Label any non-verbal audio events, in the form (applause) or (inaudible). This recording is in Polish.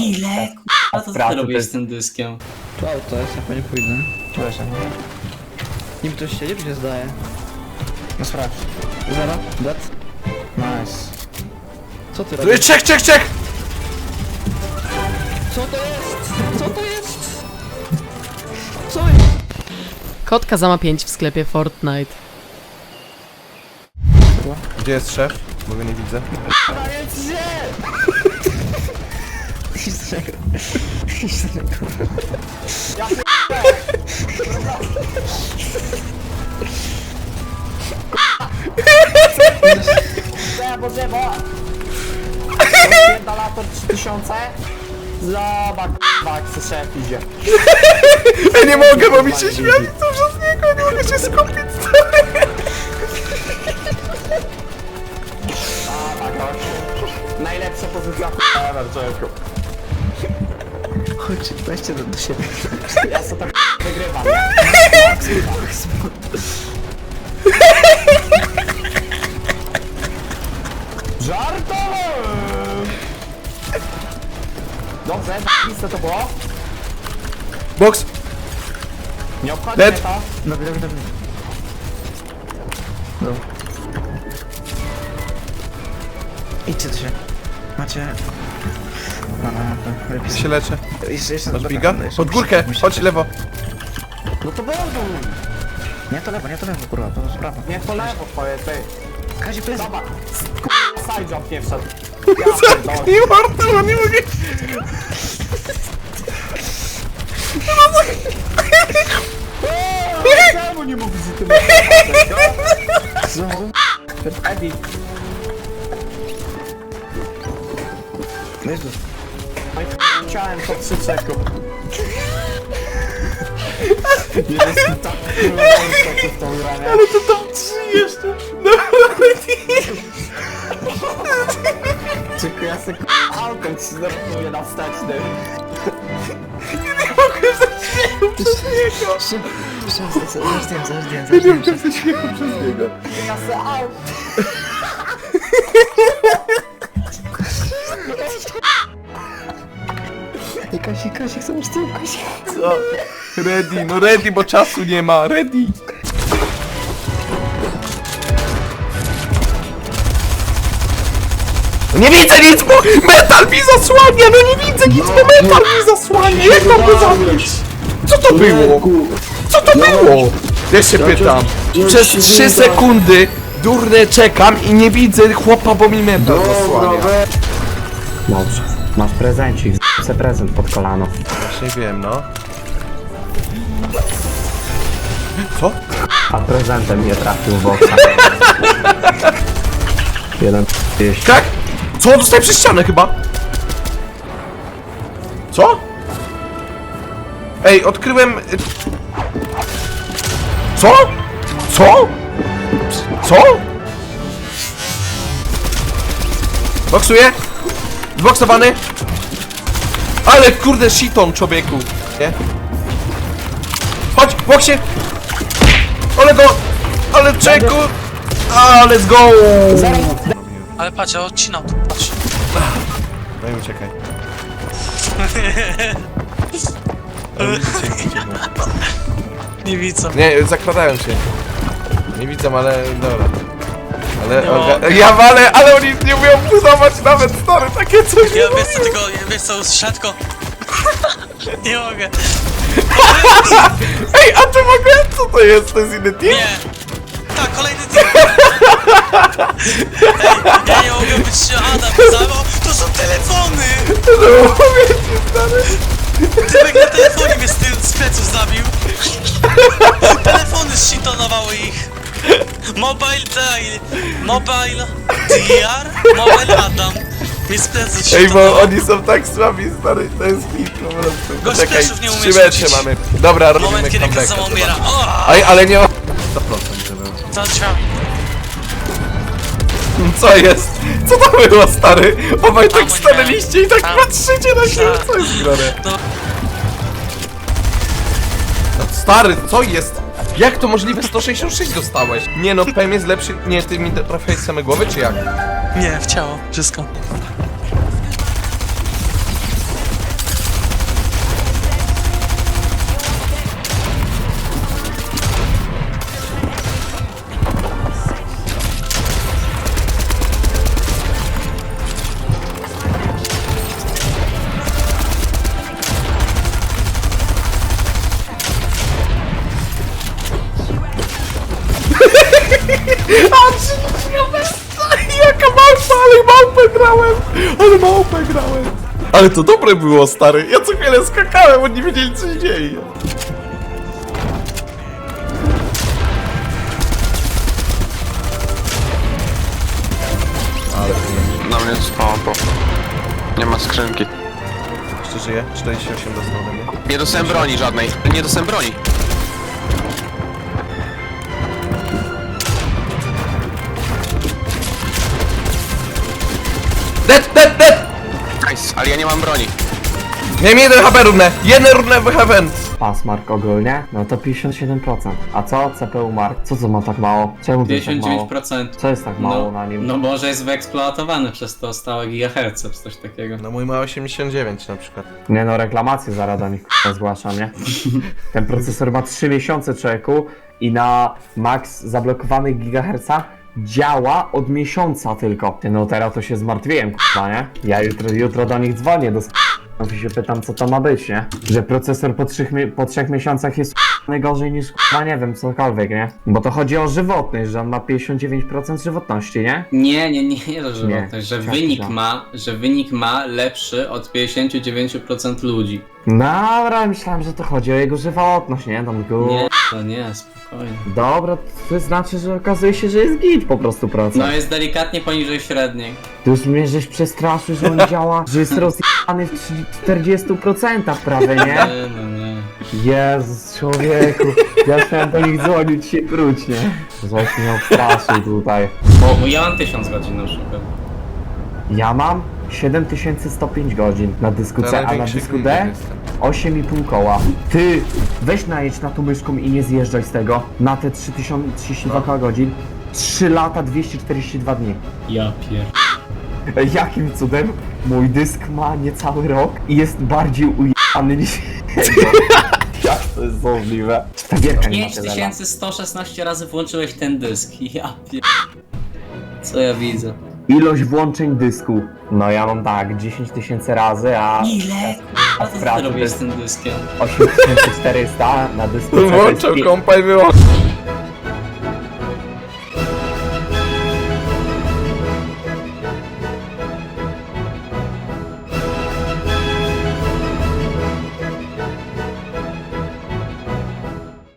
Ile? A to co ty robisz jest- z tym dyskiem? Tu auto jest, ja po nie pójdę. Proszę. Nim ktoś siedzi, czy się zdaje? No sprawdź. Zero? Dead? Nice. Co ty Tu robisz? jest Czech, Czech, Czech! Co to jest? Co to jest? Co jest? Kotka zama 5 w sklepie Fortnite. Gdzie jest szef? Bo go nie widzę. Idź z tego. Drzewo, drzewo! Pierdalator 3000? Zobacz, k***a, jak se szef idzie. Ej, nie mogę, bo mi się śmiali dużo z niego, nie mogę się skupić. A, tak. Najlepsza pozycja k***a człowieku. Chodź, weźcie do, do siebie. Ja sobie tak (laughs) wygrywam. Żartowałem! Dobrze, listę to było. Box! Nie obchodzi Dead. mnie to. Dobry, dobry, dobry. No. Idźcie do się. Macie... No, no, lepiej Ja się leczę. Jeszcze, jeszcze Masz dobra, biga? Pod muszę- górkę, muszę- chodź lewo. No to będą. Nie to lewo, nie to lewo, kurwa, to jest prawo. Nie to lewo twoje, ty. Kazi plecy. K***a, side jump nie wszedł. (laughs) Ja pierdolę. Nie mogę. Czemu nie mówisz z tym? Znowu? Eddie, No chciałem to 3 sekund. Nie jestem tak kurwa w tą grę, nie? Ale to tam trzy jeszcze. No, Tylko ja se k***a, autem ci zdenerwuję na wsteczny. Zaraz zdjęłem, zaraz zdjęłem, nie zaraz mogę ze śmiechu przez niego. Ja se autem. (laughs) Kasi, Kasi, chcę z tym, Kasi. Co? Ready, no ready, bo czasu nie ma, ready. No Nie widzę nic, bo metal mi zasłania, no nie widzę nic, bo metal mi zasłania, jak mam go zabić? Co to było? Co to było? Ja się pytam. Przez 3 sekundy durne czekam i nie widzę chłopa, bo mi metal zasłania. Dobrze, masz prezencik, chcę prezent pod kolano. Właśnie wiem, no. Co? A prezentem nie trafił w boksa. (laughs) Jeden jeść. Tak? Co? Dostaję przez ścianę chyba. Co? Ej, odkryłem... y- Co? Co? Co? Boksuję? Zboksowany? Ale kurde shiton człowieku. Nie? Chodź, boksie! Ale go! Ale czeku! A, let's go! Ale patrz, ja odcinam tu, patrz. Daj mi czekaj. (laughs) Nie widzę. Nie, zakradają się. Nie widzę, ale dobra. Ale oga- mogę. ja walę, ale oni nie umieją budować nawet stary, takie coś. Ja wiesz co tylko, wiesz co, siatko. (laughs) Nie mogę. (laughs) Ej, a ty mogę? Co to jest? To jest inny team? Nie. Tak, kolejny team. (laughs) Ej, ja nie mogę być Adam, zawał. To są telefony! No, mówię ci, stary. Typek na telefonie mnie z, tył, z pleców zabił. Telefony zshitonowały ich. Mobile Dial. Mobile DR. Mobile Adam. Z pleców Ej, bo oni są tak słabi, stary, to jest hit po prostu. Gość Czekaj, fleszów nie umie trzy mecze rzucić. mamy. Dobra, robimy Moment, kiedy comebacka, Kazama zobacz. umiera. O! Ej, ale nie ma... 100% że było. Za drzwiami. Co jest? Co to było, stary? Obaj tak Tam stanęliście i tak Tam. patrzycie na siebie, Tak. co jest grane? No, stary, co jest? Jak to możliwe 166 dostałeś? Nie no, PM jest lepszy... Nie, ty mi trafiłeś z samej głowy, czy jak? Nie, w ciało. Wszystko. Jaka małpa, ale małpę grałem! Ale małpę grałem! Ale to dobre było, stary. Ja co chwilę skakałem, oni nie wiedzieli, co się dzieje. Na mnie spała po. Nie ma skrzynki. Jeszcze żyje? 48 dostał ode mnie. Nie dostałem broni żadnej. Nie dostałem broni. Dead, dead, dead! Nice, ale ja nie mam broni. Miałem jeden HP równe! Jeden równe w heaven! Pas mark ogólnie? No to 57%. A co? CPU mark? Co to ma tak mało? Czemu to jest tak mało? 59%. Co jest tak mało No, na nim? no może jest wyeksploatowany przez to stałe gigaherce, czy coś takiego. No mój ma 89 na przykład. Nie no, reklamację zaraz do nich k***a, zgłaszam, nie? (laughs) Ten procesor ma 3 miesiące człowieku i na max zablokowanych gigahercach działa od miesiąca tylko. Ty no teraz to się zmartwiłem, k***a, nie? Ja jutro, jutro do nich dzwonię do s***ów i się pytam co to ma być, nie? Że procesor po trzech, mi- po trzech miesiącach jest gorzej niż k***a, nie wiem, cokolwiek, nie? Bo to chodzi o żywotność, że on ma 59% żywotności, nie? Nie, nie, nie, nie to żywotność, że tak, wynik tak. ma, że wynik ma lepszy od 59% ludzi. Dobra, myślałem, że to chodzi o jego żywotność, nie? Tam go... Nie, to nie, spokojnie. Dobra, to znaczy, że okazuje się, że jest git po prostu procent. No jest delikatnie poniżej średniej. Ty już mnie żeś przestraszył, że on działa, że jest (laughs) rozjebany w 30 40% prawie, nie? (laughs) Nie, no nie. Jezus, człowieku, ja chciałem do nich dzwonić się króć, nie? Żeś mnie obstraszył tutaj. Bo ja mam 1000 godzin na przykład. Ja mam 7105 godzin na dysku C, a na największy dysku D jestem. 8,5 koła. Ty, weź najedź na tą myszką i nie zjeżdżaj z tego na te 3032 godzin. 3 lata 242 dni. Ja pier... Ej, Jakim cudem mój dysk ma niecały rok i jest bardziej ujebany niż jego? Jak to jest możliwe? Ta gierka nie ma tyle lat. 5116 razy włączyłeś ten dysk. (laughs) Ja pier... Co ja widzę? Ilość włączeń dysku. No ja mam tak, 10 tysięcy razy, a Ile? A co ty robisz z tym dyskiem? 8400 na dysku Włączał kompa i wyłączył.